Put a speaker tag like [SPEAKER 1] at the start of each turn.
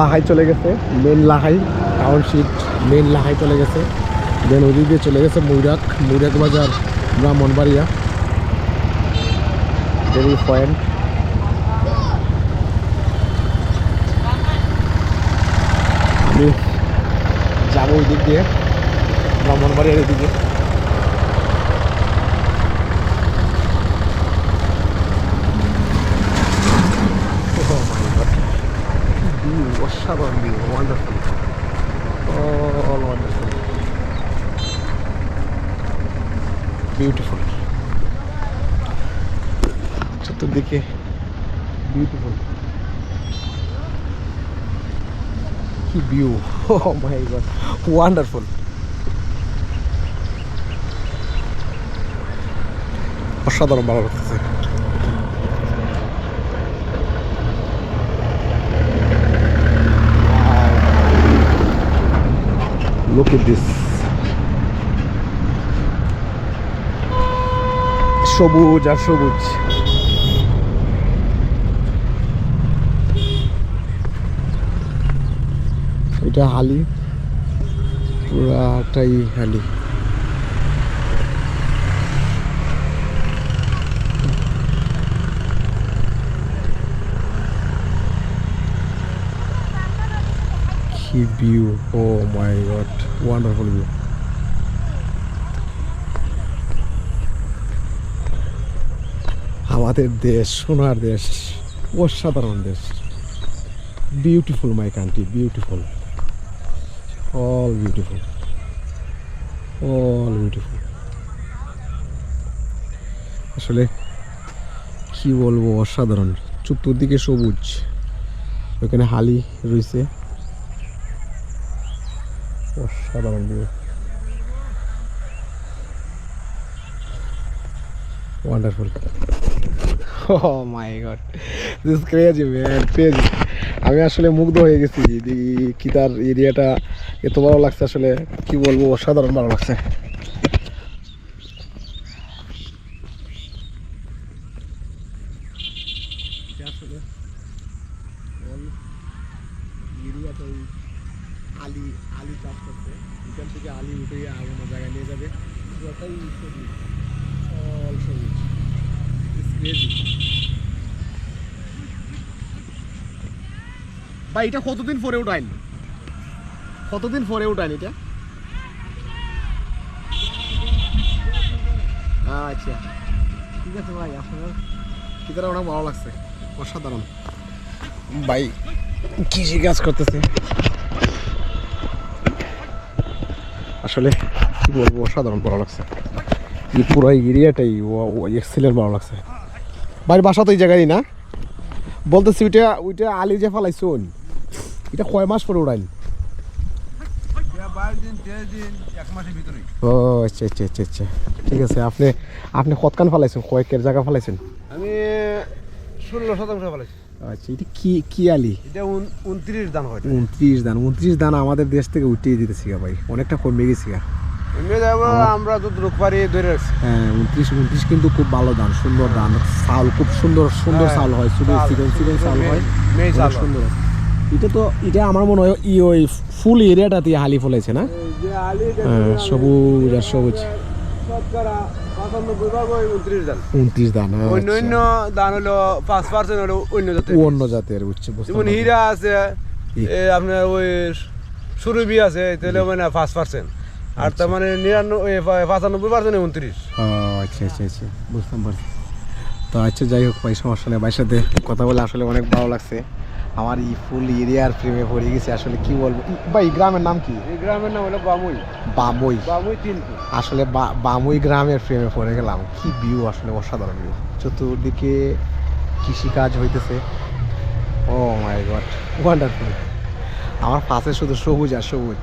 [SPEAKER 1] লাহাই চলে গেছে main Lahai township main Lahai চলে গেছে। দেন দিয়ে চলে গেছে মৈরাক মৈরাক বাজার, ব্রাহ্মণবাড়িয়া। দেরি পয়েন্ট আমি যাব ওই দিক দিয়ে, ব্রাহ্মণবাড়িয়ার এদিকে। Beautiful. চতুর্দিকে বিউটিফুল কি view oh my god wonderful অসাধারণ ভালো লাগতেছে। Look at this. সবুজ আর সবুজ। এটা হালি। পুরাটাই হালি। কি view oh my god wonderful view আমাদের দেশ, সোনার দেশ, অসাধারণ দেশ। Beautiful my country beautiful all beautiful all beautiful আসলে কি বলব, অসাধারণ। চতুর্দিকে সবুজ। ওইখানে হালি রয়েছে। অসাধারণ wonderful my god this crazy man crazy আমি আসলে মুগ্ধ হয়ে গেছি কি তার এরিয়াটা এত ভালো লাগছে আসলে। কি বলব? অসাধারণ ভালো লাগছে। আলি আলি চাষ করছে এখান থেকে আলি উঠে জায়গায় নিয়ে যাবে। সবুজ অল সবুজ. ভাই, এটা কতদিন পরে উঠাইন? কতদিন পরে উঠাইন এটা? আচ্ছা। ঠিক আছে ভাই, আপনার কিতারা অনেক ভালো লাগছে। অসাধারণ। ভাই কৃষি কাজ করতেছে। আসলে কি বলব, অসাধারণ ভালো লাগছে। এই পুরো এরিয়াটাই এক্সেলেন্ট ভালো লাগছে। ভাই বাসা তো এই জায়গায় না। বলতেছি ওইটা ওইটা আলি যে ফেলাইছুন এটা কয় মাস পরে
[SPEAKER 2] ভিতরেই
[SPEAKER 1] ও আচ্ছা আচ্ছা আচ্ছা আচ্ছা। ঠিক আছে আপনি আপনি কতখান ফেলাইছেন? কয়েকের জায়গা ফেলাইছেন?
[SPEAKER 2] আমি ষোলো শতাংশ ফেলেছি
[SPEAKER 1] আচ্ছা এটা কি কি আলি?
[SPEAKER 2] এটা উনত্রিশ দান হয়।
[SPEAKER 1] উনত্রিশ দান উনত্রিশ দান আমাদের দেশ থেকে উঠিয়ে দিতেছি ভাই। অনেকটা কমে গেছি
[SPEAKER 2] এমনি যাব আমরা যতটুক পারি ধরে রাখছি
[SPEAKER 1] হ্যাঁ উনত্রিশ উনত্রিশ কিন্তু খুব ভালো ধান সুন্দর ধান চাউল খুব সুন্দর সুন্দর
[SPEAKER 2] হ্যাঁ,
[SPEAKER 1] চাউল হয় শুধু
[SPEAKER 2] চাল,
[SPEAKER 1] চিকন চিকন চাউল হয় সুন্দর। এটা তো এটা আমার মনে হয় ই ওই ফুল এরিয়াটাতে হালি ফলাইছে না? হ্যাঁ, সবুজ আর সবুজ।
[SPEAKER 2] উনত্রিশ দান
[SPEAKER 1] হ্যাঁ,
[SPEAKER 2] অন্য দান হলো পাঁচ পার্সেন্ট হলো অন্য জাতের।
[SPEAKER 1] আচ্ছা। অন্য জাতের বুঝছে
[SPEAKER 2] যেমন হীরা আছে এ আপনার ওই সুরভি আছে তাহলে মানে পাঁচ পার্সেন্ট আর তার মানে নিরানব্বই পঁচানব্বই পার্সেন্ট উনত্রিশ।
[SPEAKER 1] আচ্ছা আচ্ছা আচ্ছা বুঝতাম পারছি তো আচ্ছা যাই হোক ভাই সমস্যা নেই ভাইয়ের সাথে কথা বলে আসলে অনেক ভালো লাগছে। আমার এই ফুল এরিয়ার প্রেমে পড়ে গেছে আসলে কি বলব? ভাই গ্রামের নাম কি?
[SPEAKER 2] এই গ্রামের নাম হলো বামুই।
[SPEAKER 1] বামই।
[SPEAKER 2] বামুই তিনটু
[SPEAKER 1] আসলে বামুই গ্রামের প্রেমে পড়ে গেলাম। কি ভিউ আসলে অসাধারণ ভিউ চতুর্দিকে কৃষিকাজ হইতেছে। ও মাই গড ওয়ান্ডারফুল আমার পাশে শুধু সবুজ আর সবুজ।